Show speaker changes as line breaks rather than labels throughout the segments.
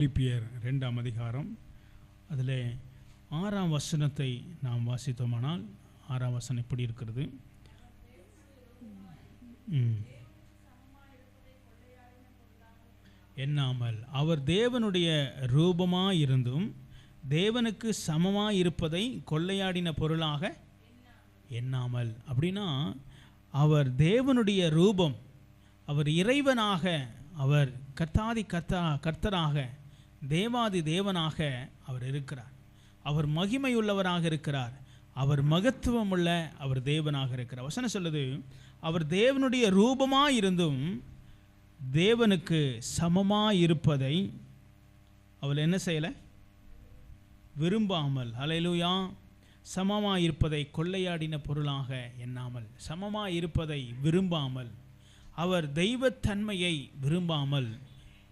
பிலிப்பியர் ரெண்டாம் அதிகாரம். அதில் ஆறாம் வசனத்தை நாம் வாசித்தோமானால் ஆறாம் வசனம் இப்படி இருக்கிறது. எண்ணாமல் அவர் தேவனுடைய ரூபமாக இருந்தும் தேவனுக்கு சமமாக இருப்பதை கொள்ளையாடின பொருளாக எண்ணாமல். அப்படின்னா அவர் தேவனுடைய ரூபம் அவர் இறைவனாக அவர் கர்த்தாதி கர்த்தா கர்த்தராக தேவாதி தேவனாக அவர் இருக்கிறார். அவர் மகிமையுள்ளவராக இருக்கிறார். அவர் மகத்துவமுள்ள அவர் தேவனாக இருக்கிறார். வசனம் சொல்லுது அவர் தேவனுடைய ரூபமாக இருந்தும் தேவனுக்கு சமமாக இருப்பதை அவள் என்ன செய்யலை? விரும்பாமல் ஹalleluya சமமாக இருப்பதை கொள்ளையாடின பொருளாக எண்ணாமல் சமமாக இருப்பதை விரும்பாமல் அவர் தெய்வத்தன்மையை விரும்பாமல்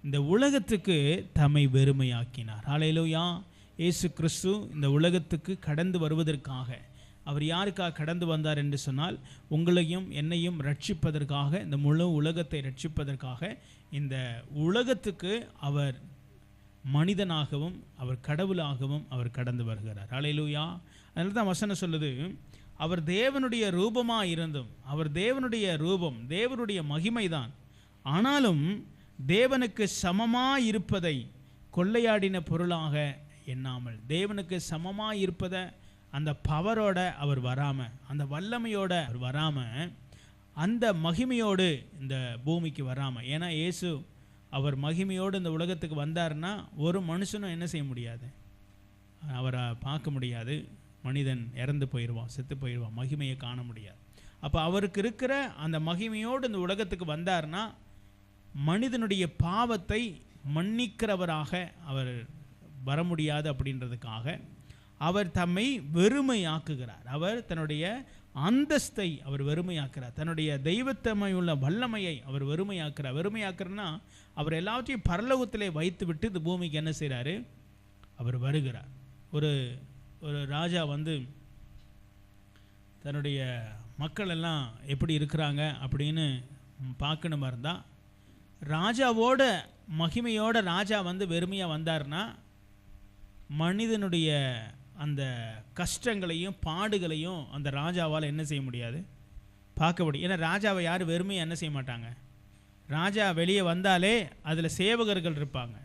இந்த உலகத்துக்கு தம்மை வெறுமையாக்கினார். ஆலையிலோயா இயேசு கிறிஸ்து இந்த உலகத்துக்கு கடந்து வருவதற்காக அவர் யாருக்காக கடந்து வந்தார் என்று சொன்னால் உங்களையும் என்னையும் ரட்சிப்பதற்காக இந்த முழு உலகத்தை ரட்சிப்பதற்காக இந்த உலகத்துக்கு அவர் மனிதனாகவும் அவர் கடவுளாகவும் அவர் கடந்து வருகிறார். அலையிலூயா அதனால தான் வசனம் சொல்லுது அவர் தேவனுடைய ரூபமாக இருந்தும் அவர் தேவனுடைய ரூபம் தேவனுடைய மகிமைதான். ஆனாலும் தேவனுக்கு சமமாக இருப்பதை கொள்ளையாடின பொருளாக எண்ணாமல் தேவனுக்கு சமமாக இருப்பதை அந்த பவரோட அவர் வராமல் அந்த வல்லமையோட அவர் வராமல் அந்த மகிமையோடு இந்த பூமிக்கு வராமல் ஏன்னா இயேசு அவர் மகிமையோடு இந்த உலகத்துக்கு வந்தார்னா ஒரு மனுஷனும் என்ன செய்ய முடியாது? அவரை பார்க்க முடியாது. மனிதன் இறந்து போயிடுவான் செத்து போயிடுவான் மகிமையை காண முடியாது. அப்போ அவருக்கு இருக்கிற அந்த மகிமையோடு இந்த உலகத்துக்கு வந்தார்னா மனிதனுடைய பாவத்தை மன்னிக்கிறவராக அவர் வர முடியாது அப்படின்றதுக்காக அவர் தம்மை வெறுமையாக்குகிறார். அவர் தன்னுடைய அந்தஸ்தை அவர் வெறுமையாக்குறார் தன்னுடைய தெய்வத்தமை உள்ள வல்லமையை அவர் வெறுமையாக்குறார் வெறுமையாக்குறன்னா அவர் எல்லாவற்றையும் பரலோகத்திலே வைத்து விட்டு இந்த பூமிக்கு என்ன செய்கிறாரு அவர் வருகிறார். ஒரு ஒரு ராஜா வந்து தன்னுடைய மக்கள் எல்லாம் எப்படி இருக்கிறாங்க அப்படின்னு பார்க்கணுமா இருந்தால் ராஜாவோட மகிமையோட ராஜா வந்து வெறுமையாக வந்தார்னா மனிதனுடைய அந்த கஷ்டங்களையும் பாடுகளையும் அந்த ராஜாவால் என்ன செய்ய முடியாது? பார்க்க முடியும். ஏன்னா ராஜாவை யாரும் வெறுமையாக என்ன செய்ய மாட்டாங்க? ராஜா வெளியே வந்தாலே அதில் சேவகர்கள் இருப்பாங்க.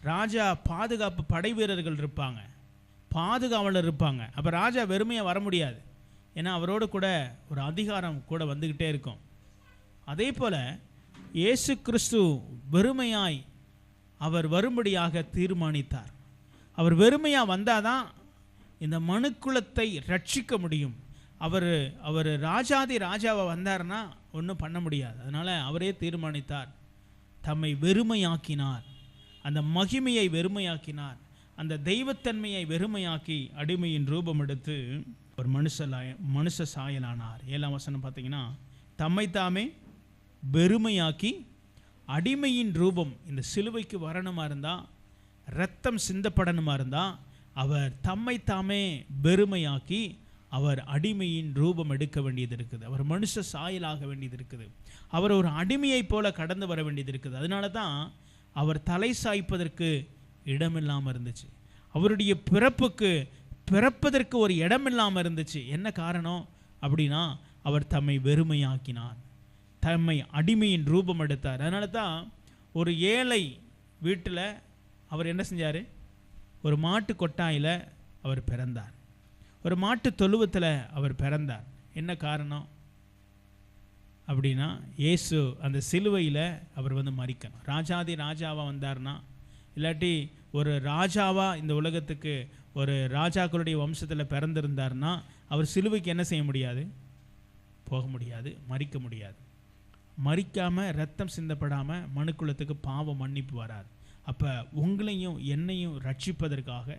ராஜா பாதுகாப்பு படை வீரர்கள் இருப்பாங்க. பாதுகாவலர் இருப்பாங்க. அப்போ ராஜா வெறுமையாக வர முடியாது. ஏன்னா அவரோடு கூட ஒரு அதிகாரம் கூட வந்துக்கிட்டே இருக்கும். அதே போல் இயேசு கிறிஸ்து வெறுமையாய் அவர் வரும்படியாக தீர்மானித்தார். அவர் வெறுமையாக வந்தால் தான் இந்த மனுக்குலத்தை ரட்சிக்க முடியும். அவர் அவர் ராஜாதி ராஜாவை வந்தார்னா ஒன்றும் பண்ண முடியாது. அதனால் அவரே தீர்மானித்தார். தம்மை வெறுமையாக்கினார். அந்த மகிமையை வெறுமையாக்கினார். அந்த தெய்வத்தன்மையை வெறுமையாக்கி அடிமையின் ரூபம் எடுத்து ஒரு மனுஷலாய மனுஷ சாயலானார். ஏழாம் வசனம் பார்த்தீங்கன்னா தம்மை தாமே வெறுமையாக்கி அடிமையின் ரூபம் இந்த சிலுவைக்கு வரணுமா இருந்தால் ரத்தம் சிந்தப்படணுமா இருந்தால் அவர் தம்மை தாமே வெறுமையாக்கி அவர் அடிமையின் ரூபம் எடுக்க வேண்டியது இருக்குது. அவர் மனுஷ சாயலாக வேண்டியது இருக்குது. அவர் ஒரு அடிமையைப் போல கடந்து வர வேண்டியது இருக்குது. அதனால தான் அவர் தலை சாய்ப்பதற்கு இடமில்லாமல் இருந்துச்சு. அவருடைய பிறப்புக்கு பிறப்பதற்கு ஒரு இடமில்லாமல் இருந்துச்சு. என்ன காரணம்? அப்படின்னா அவர் தம்மை வெறுமையாக்கினார். தம்மை அடிமையின் ரூபம் எடுத்தார். அதனால தான் ஒரு ஏழை வீட்டில் அவர் என்ன செஞ்சார்? ஒரு மாட்டு கொட்டாயில் அவர் பிறந்தார். ஒரு மாட்டு தொழுவத்தில் அவர் பிறந்தார். என்ன காரணம்? அப்படின்னா இயேசு அந்த சிலுவையில் அவர் வந்து மறிக்கணும் ராஜாதி ராஜாவாக வந்தார்னா இல்லாட்டி ஒரு ராஜாவாக இந்த உலகத்துக்கு ஒரு ராஜாக்களுடைய வம்சத்தில் பிறந்திருந்தார்னா அவர் சிலுவைக்கு என்ன செய்ய முடியாது? போக முடியாது மறிக்க முடியாது. மறிக்காமல் ரத்தம் சிந்தப்படாமல் மனுக்குலத்துக்கு பாவம் மன்னிப்பு வராது. அப்போ உங்களையும் என்னையும் ரட்சிப்பதற்காக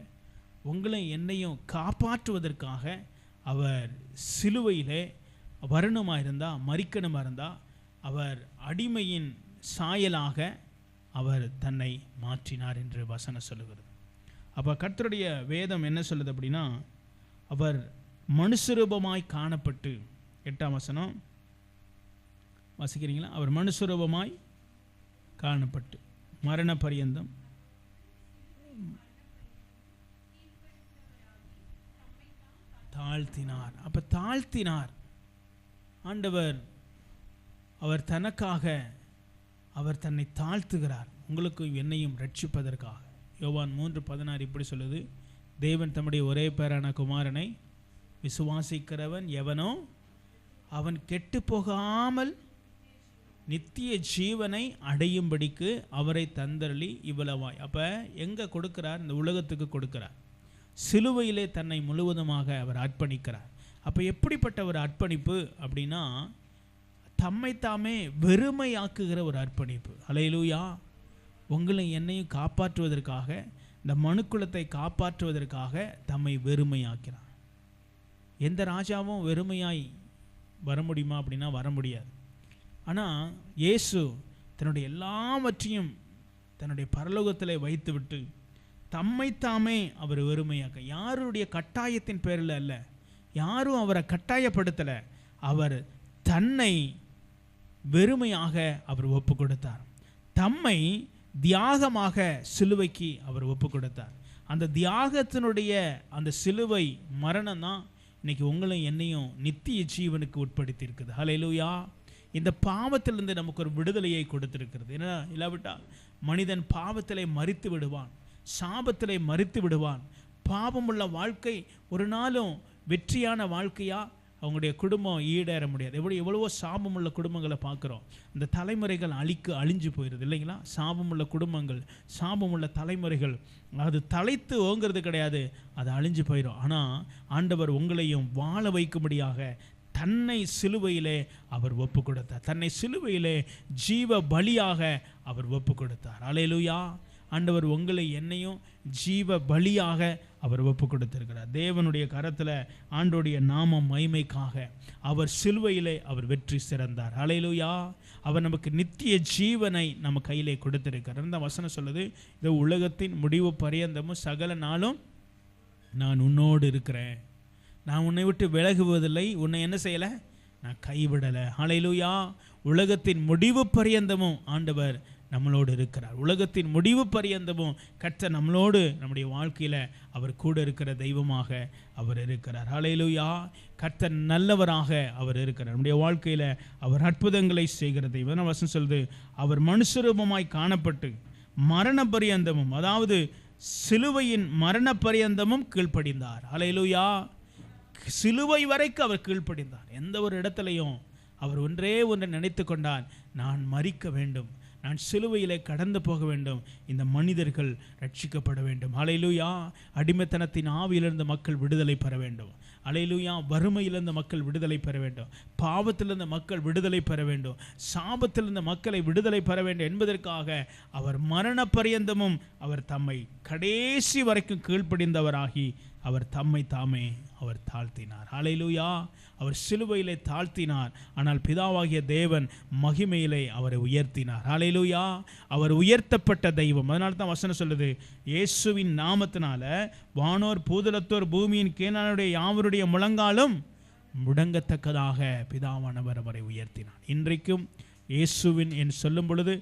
உங்களையும் என்னையும் காப்பாற்றுவதற்காக அவர் சிலுவையிலே வரணுமா இருந்தால் மறிக்கணுமா இருந்தால் அவர் அடிமையின் சாயலாக அவர் தன்னை மாற்றினார் என்று வசனம் சொல்லுகிறது. அப்போ கர்த்தருடைய வேதம் என்ன சொல்லுது அப்படின்னா அவர் மனுஷரூபமாய் காணப்பட்டு எட்டாம் வசனம் வாசிக்கிறீங்களா? அவர் மனுசுரூபமாய் காணப்பட்டு மரண பரியந்தம் தாழ்த்தினார். அப்போ தாழ்த்தினார். ஆண்டவர் அவர் தனக்காக அவர் தன்னை தாழ்த்துகிறார். உங்களுக்கு என்னையும் ரட்சிப்பதற்காக. யோவான் மூன்று பதினாறு இப்படி சொல்லுது. தேவன் தம்முடைய ஒரே பேரான குமாரனை விசுவாசிக்கிறவன் எவனோ அவன் கெட்டு போகாமல் நித்திய ஜீவனை அடையும்படிக்கு அவரை தந்தரளி இவ்வளவாய். அப்போ எங்கே கொடுக்கிறார்? இந்த உலகத்துக்கு கொடுக்கிறார். சிலுவையிலே தன்னை முழுவதுமாக அவர் அர்ப்பணிக்கிறார். அப்போ எப்படிப்பட்ட ஒரு அர்ப்பணிப்பு அப்படின்னா தம்மை தாமே வெறுமையாக்குகிற ஒரு அர்ப்பணிப்பு. அலையிலூயா. உங்களை என்னையும் காப்பாற்றுவதற்காக இந்த மனுக்குலத்தை காப்பாற்றுவதற்காக தம்மை வெறுமையாக்கிறார். எந்த ராஜாவும் வெறுமையாய் வர முடியுமா அப்படின்னா வர முடியாது. ஆனால் இயேசு தன்னுடைய எல்லாவற்றையும் தன்னுடைய பரலோகத்தில் வைத்துவிட்டு தம்மைத்தாமே அவர் வெறுமையாக்க. யாருடைய கட்டாயத்தின் பேரில் அல்ல யாரும் அவரை கட்டாயப்படுத்தலை. அவர் தன்னை வெறுமையாக அவர் ஒப்பு கொடுத்தார் தம்மை தியாகமாக சிலுவைக்கு அவர் ஒப்பு கொடுத்தார் அந்த தியாகத்தினுடைய அந்த சிலுவை மரணம் தான் இன்னைக்கு உங்களையும் என்னையும் நித்திய ஜீவனுக்கு உட்படுத்தி இருக்குது. லூயா இந்த பாவத்திலிருந்து நமக்கு ஒரு விடுதலையை கொடுத்திருக்கிறது. என்ன இல்லாவிட்டால் மனிதன் பாவத்திலே மறித்து விடுவான் சாபத்திலே மறித்து விடுவான். பாவமுள்ள வாழ்க்கை ஒரு நாளும் வெற்றியான வாழ்க்கையாக அவங்களுடைய குடும்பம் ஈடேற முடியாது. எப்படி? எவ்வளவோ சாபமுள்ள குடும்பங்களை பார்க்குறோம். இந்த தலைமுறைகள் அழிக்கு அழிஞ்சு போயிடுது இல்லைங்களா? சாபமுள்ள குடும்பங்கள் சாபமுள்ள தலைமுறைகள். அது தலைத்து ஓங்கிறது கிடையாது அது அழிஞ்சு போயிடும் ஆனால் ஆண்டவர் உங்களையும் வாழ வைக்கும்படியாக தன்னை சிலுவையிலே அவர் ஒப்பு கொடுத்தார் தன்னை சிலுவையிலே ஜீவ பலியாக அவர் ஒப்பு கொடுத்தார் அலையலுயா. ஆண்டவர் உங்களை என்னையும் ஜீவ பலியாக அவர் ஒப்பு கொடுத்திருக்கிறார் தேவனுடைய கரத்தில் ஆண்டோடைய நாம மைமைக்காக அவர் சிலுவையிலே அவர் வெற்றி சிறந்தார். அலையலுயா. அவர் நமக்கு நித்திய ஜீவனை நம்ம கையிலே கொடுத்திருக்கிறார். இந்த வசனம் சொல்லுது இது உலகத்தின் முடிவு பரியந்தமும் சகல நாளும் நான் உன்னோடு இருக்கிறேன். நான் உன்னை விட்டு விலகுவதில்லை. உன்னை என்ன செய்யலை? நான் கைவிடலை. ஆலையிலூயா உலகத்தின் முடிவு பரியந்தமும் ஆண்டவர் நம்மளோடு இருக்கிறார். உலகத்தின் முடிவு பரியந்தமும் கற்ற நம்மளோடு நம்முடைய வாழ்க்கையில் அவர் கூட இருக்கிற தெய்வமாக அவர் இருக்கிறார். அலையிலுயா கற்ற நல்லவராக அவர் இருக்கிறார். நம்முடைய வாழ்க்கையில் அவர் அற்புதங்களை செய்கிற தெய்வம். வசம் சொல்லுது? அவர் மனுஷரூபமாய் காணப்பட்டு மரண பரியந்தமும் அதாவது சிலுவையின் மரண பரியந்தமும் கீழ்ப்படிந்தார். அலையிலுயா சிலுவை வரைக்கும் அவர் கீழ்ப்படிந்தார். எந்த ஒரு இடத்துலையும் அவர் ஒன்றே ஒன்றை நினைத்து கொண்டார் நான் மறிக்க வேண்டும். நான் சிலுவையிலே கடந்து போக வேண்டும். இந்த மனிதர்கள் ரட்சிக்கப்பட வேண்டும். அலையிலுயா அடிமைத்தனத்தின் ஆவியிலிருந்து மக்கள் விடுதலை பெற வேண்டும். அலையிலுயா வறுமையிலிருந்து மக்கள் விடுதலை பெற வேண்டும். பாவத்திலிருந்து மக்கள் விடுதலை பெற வேண்டும். சாபத்திலிருந்து மக்களை விடுதலை பெற வேண்டும் என்பதற்காக அவர் மரண பரியந்தமும் அவர் தம்மை கடைசி வரைக்கும் கீழ்ப்படிந்தவராகி அவர் தம்மை தாமே அவர் தாழ்த்தினார். அலையிலூயா அவர் சிலுவையிலே தாழ்த்தினார். ஆனால் பிதாவாகிய தேவன் மகிமையிலே அவரை உயர்த்தினார். அலையிலூயா அவர் உயர்த்தப்பட்ட தெய்வம். அதனால தான் வசனம் சொல்லுது. இயேசுவின் நாமத்தினால வானோர் பூதலத்தோர் பூமியின் கேனானுடைய யாவருடைய முழங்காலும் முடங்கத்தக்கதாக பிதாவானவர் அவரை உயர்த்தினார். இன்றைக்கும் இயேசுவின் என் சொல்லும் பொழுது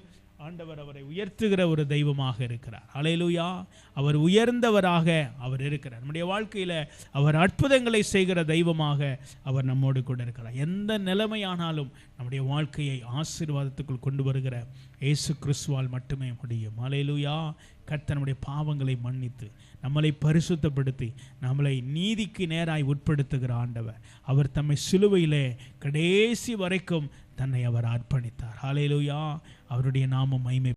ஆண்டவர் அவரை உயர்த்துகிற ஒரு தெய்வமாக இருக்கிறார். அலையலுயா அவர் உயர்ந்தவராக அவர் இருக்கிறார். நம்முடைய வாழ்க்கையில் அவர் அற்புதங்களை செய்கிற தெய்வமாக அவர் நம்மோடு கூட இருக்கிறார் எந்த நிலைமையானாலும் நம்முடைய வாழ்க்கையை ஆசீர்வாதத்துக்குள் கொண்டு வருகிற இயேசு கிறிஸ்துவால் மட்டுமே முடியும். அலையலுயா கர்த்தர் நம்முடைய பாவங்களை மன்னித்து நம்மளை பரிசுத்தப்படுத்தி நம்மளை நீதிக்கு நேராய் உட்படுத்துகிற ஆண்டவர். அவர் தம்மை சிலுவையிலே கடைசி வரைக்கும் தன்னை அவர் அர்ப்பணித்தார். ஹalleluya. அவருடைய நாமம் மைமை